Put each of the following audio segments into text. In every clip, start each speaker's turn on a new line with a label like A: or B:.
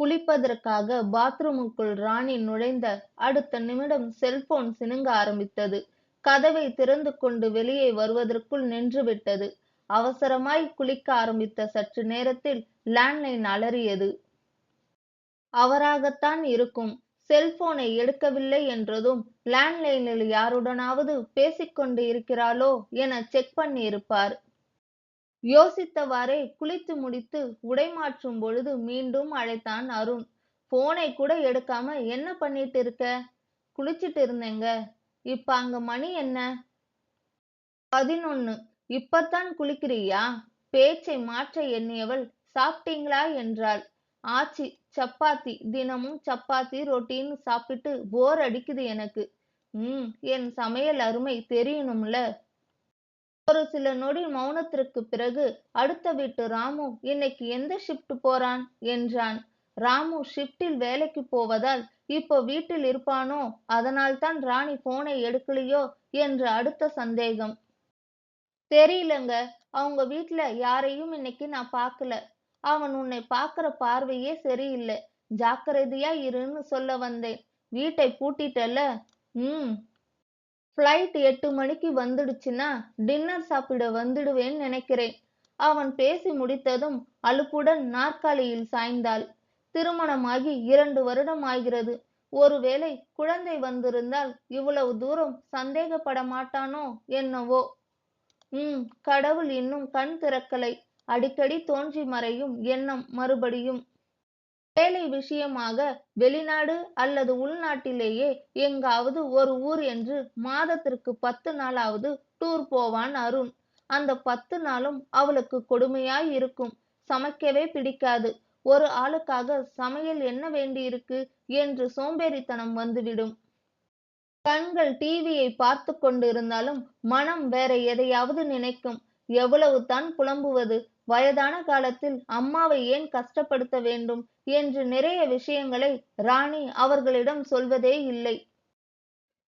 A: குளிப்பதற்காக பாத்ரூமுக்குள் ராணி நுழைந்த அடுத்த நிமிடம் செல்போன் சினுங்க ஆரம்பித்தது. கதவை திறந்து கொண்டு வெளியே வருவதற்குள் நின்றுவிட்டது அவசரமாய் குளிக்க ஆரம்பித்த சற்று நேரத்தில் லேண்ட்லைன் அலறியது. அவராகத்தான் இருக்கும். செல்போனை எடுக்கவில்லை என்றதும் லேண்ட்லைனில் யாருடனாவது பேசிக்கொண்டு இருக்கிறாளோ என செக் பண்ணியிருப்பார். யோசித்தவாறே குளித்து முடித்து உடை மாற்றும் பொழுது மீண்டும் அழைத்தான் அருண். போனை கூட எடுக்காம என்ன பண்ணிட்டு இருக்க? குளிச்சிட்டு இருந்தேங்க. இப்ப அங்க மணி என்ன? பதினொன்னு. இப்பத்தான் குளிக்கிறியா? பேச்சை மாற்ற எண்ணியவள் சாப்பிட்டீங்களா? என்றாள். ஆச்சி சப்பாத்தி. தினமும் சப்பாத்தி ரொட்டின்னு சாப்பிட்டு போர் அடிக்குது எனக்கு. ம் என் சமையல் அருமை தெரியணும்ல. ஒரு சில நொடி மௌனத்திற்கு பிறகு அடுத்த வீட்டு ராமு இன்னைக்கு எந்த ஷிப்ட் போறான்? என்றான். ராமு ஷிப்டில் வேலைக்கு போவதால் இப்போ வீட்டில் இருப்பானோ? அதனால்தான் ராணி போனை எடுக்கலையோ? என்று அடுத்த சந்தேகம். தெரியலங்க. அவங்க வீட்ல யாரையும் இன்னைக்கு நான் பார்க்கல அவன் உன்னை பார்க்கிற பார்வையே சரியில்லை. ஜாக்கிரதையா இருன்னு சொல்ல வந்தேன். வீட்டை பூட்டிட்டல ம். ஃப்ளைட் எட்டு மணிக்கு வந்துடுச்சுன்னா டின்னர் சாப்பிட வந்துடுவேன்னு நினைக்கிறேன். அவன் பேசி முடித்ததும் அலுப்புடன் நாற்காலியில் சாய்ந்தாள். திருமணமாகி இரண்டு வருடம் ஆகிறது. ஒருவேளை குழந்தை வந்திருந்தால் இவ்வளவு தூரம் சந்தேகப்பட மாட்டானோ என்னவோ? உம் கடவுள் இன்னும் கண் திறக்கலை. அடிக்கடி தோன்றி மறையும் எண்ணம் மறுபடியும் வேலை விஷயமாக வெளிநாடு அல்லது உள்நாட்டிலேயே எங்காவது ஒரு ஊர் என்று மாதத்திற்கு பத்து நாளாவது டூர் போவான் அருண். அந்த பத்து நாளும் அவளுக்கு கொடுமையாய் இருக்கும். சமைக்கவே பிடிக்காது. ஒரு ஆளுக்காக சமையல் என்ன வேண்டியிருக்கு என்று சோம்பேறித்தனம் வந்துவிடும். கண்கள் டிவியை பார்த்து கொண்டிருந்தாலும் மனம் வேற எதையாவது நினைக்கும். எவ்வளவு தான் புலம்புவது. வயதான காலத்தில் அம்மாவை ஏன் கஷ்டப்படுத்த வேண்டும் என்று நிறைய விஷயங்களை ராணி அவர்களிடம் சொல்வதே இல்லை.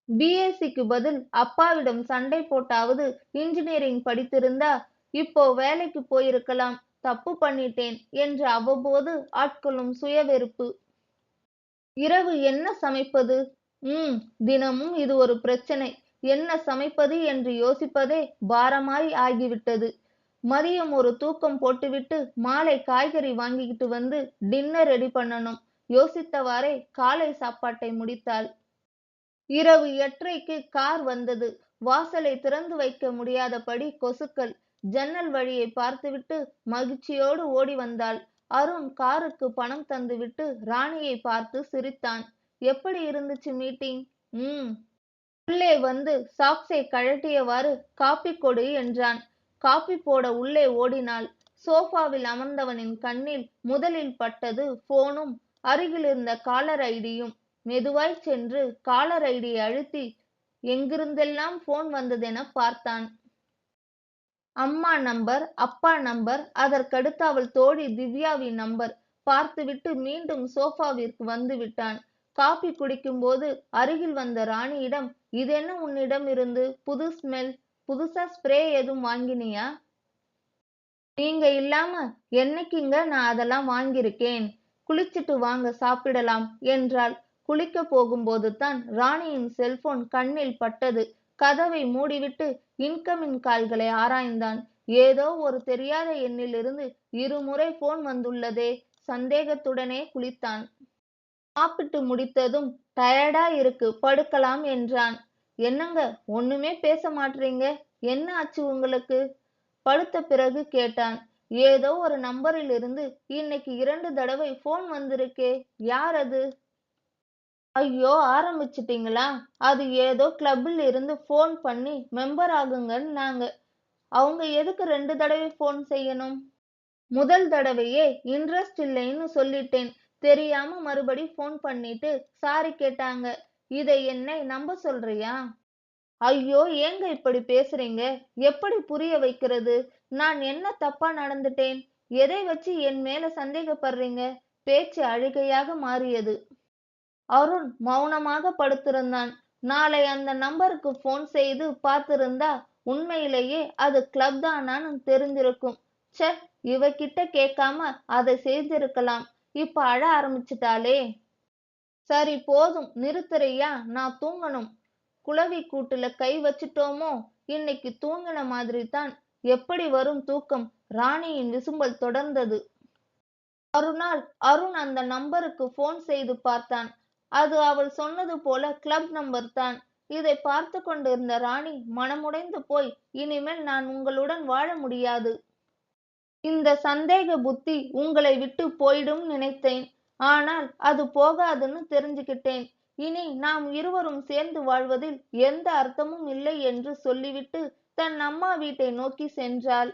A: பிஎஸ்சிக்கு பதில் அப்பாவிடம் சண்டை போட்டாவது இன்ஜினியரிங் படித்திருந்தா இப்போ வேலைக்கு போயிருக்கலாம் தப்பு பண்ணிட்டேன் என்று அவ்வப்போது ஆட்கொள்ளும் சுயவெறுப்பு இரவு என்ன சமைப்பது? ம் தினமும் இது ஒரு பிரச்சனை. என்ன சமைப்பது என்று யோசிப்பதே பாரமாய் ஆகிவிட்டது. மதியம் ஒரு தூக்கம் போட்டுவிட்டு மாலை காய்கறி வாங்கிக்கிட்டு வந்து டின்னர் ரெடி பண்ணணும். யோசித்தவாறே காலை சாப்பாட்டை முடித்தாள். இரவு எட்டரைக்கு கார் வந்தது. வாசலை திறந்து வைக்க முடியாதபடி கொசுக்கள் ஜன்னல் வழியை பார்த்துவிட்டு மகிழ்ச்சியோடு ஓடி வந்தாள். அருண் காருக்கு பணம் தந்துவிட்டு ராணியை பார்த்து சிரித்தான். எப்படி இருந்துச்சு மீட்டிங் ம் உள்ளே வந்து சாக்ஸை கழட்டியவாறு காப்பி கொடு என்றான். காப்பி போட உள்ளே ஓடினாள். சோஃபாவில் அமர்ந்தவனின் கண்ணில் முதலில் பட்டது போனும் அருகில் இருந்த காலர் ஐடியும். மெதுவாய் சென்று காலர் ஐடியை அழுத்தி எங்கிருந்தெல்லாம் போன் வந்ததென பார்த்தான். அம்மா நம்பர் அப்பா நம்பர் அதற்கடுத்து அவள் தோழி திவ்யாவின் நம்பர் பார்த்துவிட்டு மீண்டும் சோஃபாவிற்கு வந்து விட்டான் காபி குடிக்கும்போது அருகில் வந்த ராணியிடம் இதென்ன உன்னிடம் இருந்து? புது ஸ்மெல் புதுசா ஸ்ப்ரே எதுவும் வாங்கினியா? நீங்க இல்லாம என்னைக்குங்க நான் அதெல்லாம் வாங்கியிருக்கேன்? குளிச்சிட்டு வாங்க சாப்பிடலாம் என்றால் குளிக்க போகும்போது தான் ராணியின் செல்போன் கண்ணில் பட்டது. கதவை மூடிவிட்டு இன்கமின் கால்களை ஆராய்ந்தான். ஏதோ ஒரு தெரியாத எண்ணிலிருந்து இருமுறை போன் வந்துள்ளதே. சந்தேகத்துடனே குளித்தான். சாப்பிட்டு முடித்ததும் டயர்டா இருக்கு படுக்கலாம் என்றான். என்னங்க ஒண்ணுமே பேச மாட்டீங்க என்ன ஆச்சு உங்களுக்கு? படுத்த பிறகு கேட்டான். ஏதோ ஒரு நம்பரில் இருந்து இன்னைக்கு இரண்டு தடவை போன் வந்திருக்கே. யார் அது? ஐயோ ஆரம்பிச்சிட்டீங்களா? அது ஏதோ கிளப்பில் இருந்து போன் பண்ணி மெம்பர் ஆகுங்கன்னு நாங்க. அவங்க எதுக்கு ரெண்டு தடவை போன் செய்யணும்? முதல் தடவையே இன்ட்ரெஸ்ட் இல்லைன்னு சொல்லிட்டேன். தெரியாம மறுபடி போன் பண்ணிட்டு சாரி கேட்டாங்க. இதை என்னை நம்ப சொல்றியா? ஐயோ ஏங்க இப்படி பேசுறீங்க? எப்படி புரிய வைக்கிறது? நான் என்ன தப்பா நடந்துட்டேன்? எதை வச்சு என் மேல சந்தேகப்படுறீங்க? பேச்சு அழுகையாக மாறியது. அருண் மௌனமாக படுத்திருந்தான். நாளை அந்த நம்பருக்கு போன் செய்து பார்த்திருந்தா உண்மையிலேயே அது கிளப் தானான்னு தெரிஞ்சிருக்கும் ச்சே இவகிட்ட கேட்காம அதை செய்திருக்கலாம். இப்ப அழ ஆரம்பிச்சிட்டாளே. சரி போதும். நிறுத்துறையா? நான் தூங்கணும். குளவி கூட்டுல கை வச்சிட்டோமோ? இன்னைக்கு தூங்கின மாதிரி தான் எப்படி வரும் தூக்கம்? ராணியின் விசும்பல் தொடர்ந்தது. மறுநாள் அருண் அந்த நம்பருக்கு போன் செய்து பார்த்தான். அது அவள் சொன்னது போல கிளப் நம்பர் தான். இதை பார்த்து கொண்டிருந்த ராணி மனமுடைந்து போய் இனிமேல் நான் உங்களுடன் வாழ முடியாது. இந்த சந்தேக புத்தி உங்களை விட்டு போயிடும் நினைத்தேன். ஆனால் அது போகாதுன்னு தெரிஞ்சுக்கிட்டேன். இனி நாம் இருவரும் சேர்ந்து வாழ்வதில் எந்த அர்த்தமும் இல்லை என்று சொல்லிவிட்டு தன் அம்மா வீட்டை நோக்கி சென்றாள்.